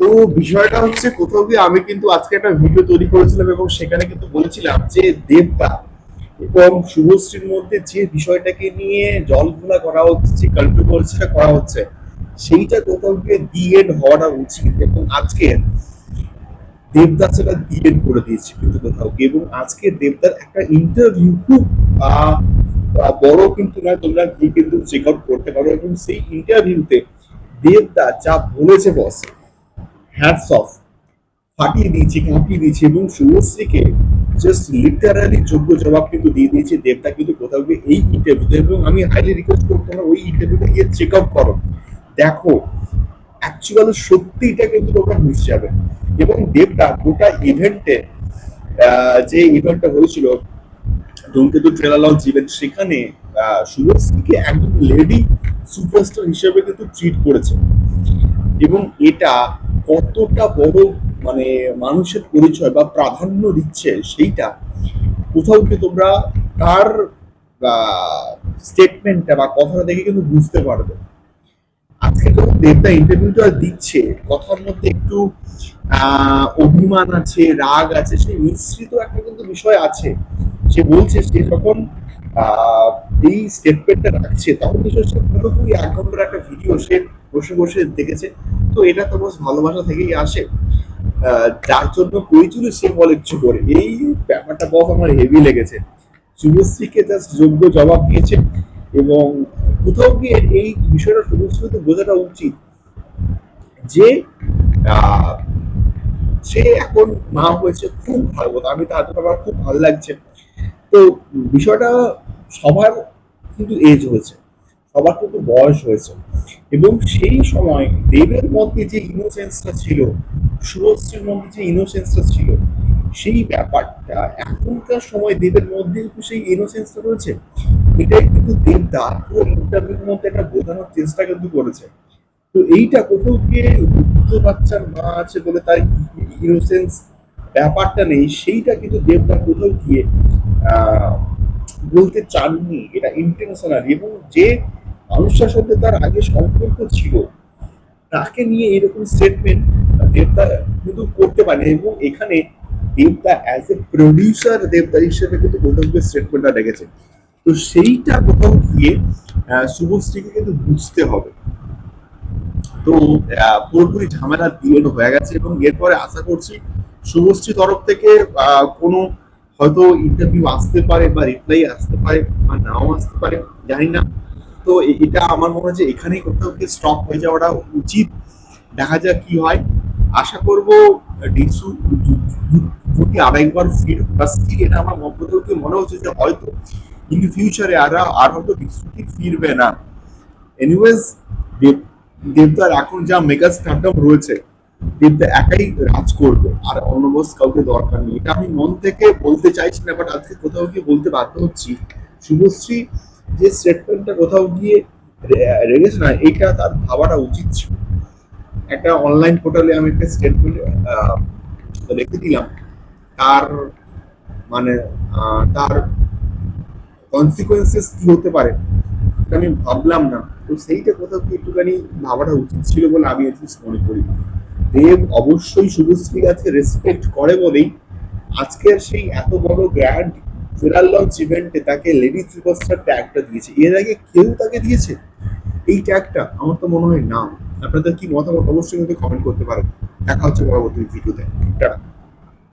তো বিষয়টা হচ্ছে কোথাও গিয়ে আমি কিন্তু আজকে একটা ভিডিও তৈরি করেছিলাম এবং সেখানে কিন্তু বলেছিলাম যে দেবতা এবং শুভশ্রীর মধ্যে যে বিষয়টাকে নিয়ে জল ঘোলা করা হচ্ছে, যে কন্ট্রোভার্সিটা করা হচ্ছে, সেইটা কোথাও গিয়ে ডিএড হওয়াটা উচিত এবং আজকে দেবদাস সেটা ডিএড করে দিয়েছে কিন্তু কোথাও গিয়ে এবং আজকে দেবদার একটা ইন্টারভিউ খুব বড় কিন্তু নয়, তোমরা গিয়ে কিন্তু চেক আউট করতে পারো এবং সেই ইন্টারভিউতে দেবদা যা বলেছে বস হ্যাটস অফ ফাটিয়ে দিয়েছে, কাঁপিয়ে দিয়েছে এবং শুভশ্রীকে জাস্ট লিটারালি যোগ্য জবাব কিন্তু দিয়ে দিয়েছে, দেবদা কিন্তু কোথাও গিয়ে এই ইন্টারভিউতে এবং আমি হাইলি রিকোয়েস্ট করব তোমরা ওই ইন্টারভিউতে গিয়ে চেক আউট করো। দেখো অ্যাকচুয়ালি সত্যিটা কিন্তু তোমরা বুঝে যাবে। এবং দেবদা গোটা ইভেন্টে যে ইভেন্টটা হয়েছিল, ধূমকেতু ট্রেলার লঞ্চ ইভেন্ট সেখানে শুভশ্রীকে একজন লেডি সুপারস্টার হিসেবে কিন্তু ট্রিট করেছে। এবং এটা কতটা বড় মানে মানুষের পরিচয় বা প্রাধান্য দিচ্ছে সেইটা, কোথাও কি তোমরা তার স্টেটমেন্টটা বা কথাটা দেখে কিন্তু বুঝতে পারবে। আজকে যখন দেবদা ইন্টারভিউটা দিচ্ছে, কথার মধ্যে একটু অভিমান আছে, রাগ আছে সেই মিশ্রিত একটা কিন্তু বিষয় আছে। সে বলছে সে যখন এই স্টেটমেন্টটা রাখছে, তখন বিষয় সে পুরোপুরি এক ঘণ্টার একটা ভিডিও সে বসে বসে দেখেছে। তো এটা তো বস ভালোবাসা থেকেই আসে। যার জন্য করেছিল সে বলে কিছু করে। এই ব্যাপারটা বস আমার হেভি লেগেছে। শুভশ্রীকে জাস্ট যোগ্য জবাব দিয়েছে এবং কোথাও গিয়ে এই বিষয়টা শুভশ্রী তো বোঝাটা উচিত যে সে এখন মা হয়েছে, খুব ভালো আমি তার জন্য আমার খুব ভালো লাগছে। তো বিষয়টা সবার কিন্তু এজ হয়েছে। সবার কিন্তু বয়স হয়েছে। এবং সেই সময় দেবের মধ্যে যে ইনোসেন্সটা ছিল শুভশ্রীর মধ্যে যে ইনোসেন্সটা ছিল, সেই ব্যাপারটা এখনকার সময় দেবের মধ্যে কিন্তু সেই ইনোসেন্সটা রয়েছে? এটাই কিন্তু দেবদা পুরো ইন্টারভিউর মধ্যে একটা বোঝানোর চেষ্টা কিন্তু করেছে। তো এইটা কোথাও গিয়ে বুদ্ধ বাচ্চার মা আছে বলে তার ইনোসেন্স ব্যাপারটা নেই, সেইটা কিন্তু দেবদা কোথাও গিয়ে বলতে চাননি। এটা ইন্টেনশনাল এবং যে মানুষটার সাথে তার আগে সম্পর্ক ছিল, তাকে নিয়ে এরকম স্টেটমেন্ট দেবদা কিন্তু করতে পারে এবং এখানে দেবদা অ্যাজ এ প্রডিউসার দেবদা হিসেবে কিন্তু কোথাও গিয়ে স্টেটমেন্টটা রেখেছে তো সেইটা কোথাও গিয়ে শুভশ্রীকে কিন্তু বুঝতে হবে। তো পুরোপুরি ঝামেলা দিয়ে হয়ে গেছে এবং এরপরে আশা করছি শুভশ্রী তরফ থেকে কোনো হয়তো ইন্টারভিউ আসতে পারে বা রিপ্লাই আসতে পারে বা নাও আসতে পারে, জানি না। তো এটা আমার মনে হয় যে এখানেই কোথাও গিয়ে স্টপ হয়ে যাওয়াটা উচিত। দেখা যাক কি হয়। আশা করব ডিসু যদি আরেকবার ফির বা এটা আমার মধ্য মনে হচ্ছে যে হয়তো ইন ফিউচারে আর আর হয়তো ডিসুটি ফিরবে না। এনিওয়েজ দেব, দেবদার এখন যা মেগা স্টারডম রয়েছে, দেবদা একাই রাজ করবে, আর অনবস কাউকে দরকার নেই। এটা আমি মন থেকে বলতে চাইছি না বাট আজকে কোথাও গিয়ে বলতে বাধ্য হচ্ছি। শুভশ্রী যে স্টেটমেন্টটা কোথাও গিয়ে রেগেছে না এটা তার ভাবাটা উচিত ছিল। একটা অনলাইন পোর্টালে আমি একটা স্টেটমেন্ট রেখে দিলাম। তার মানে তার কনসিকুয়েন্সেস কি হতে পারে আমি ভাবলাম না। তো সেইটা কোথাও কি একটুখানি ভাবাটা উচিত ছিল বলে আমি অ্যাটলিস্ট মনে করি। দেব অবশ্যই শুভশ্রী কাছে রেসপেক্ট করে বলেই আজকের সেই এত বড় গ্র্যান্ড ফেরাল লঞ্চ ইভেন্টে তাকে লেডি সুপারস্টার ট্যাগটা দিয়েছে। এর আগে কেউ তাকে দিয়েছে? এই ট্যাগটা, আমার তো মনে হয় না। আপনাদের কি মতামত অবশ্যই কমেন্ট করতে পারেন। দেখা হচ্ছে পরবর্তী ভিডিওতে। টাটা।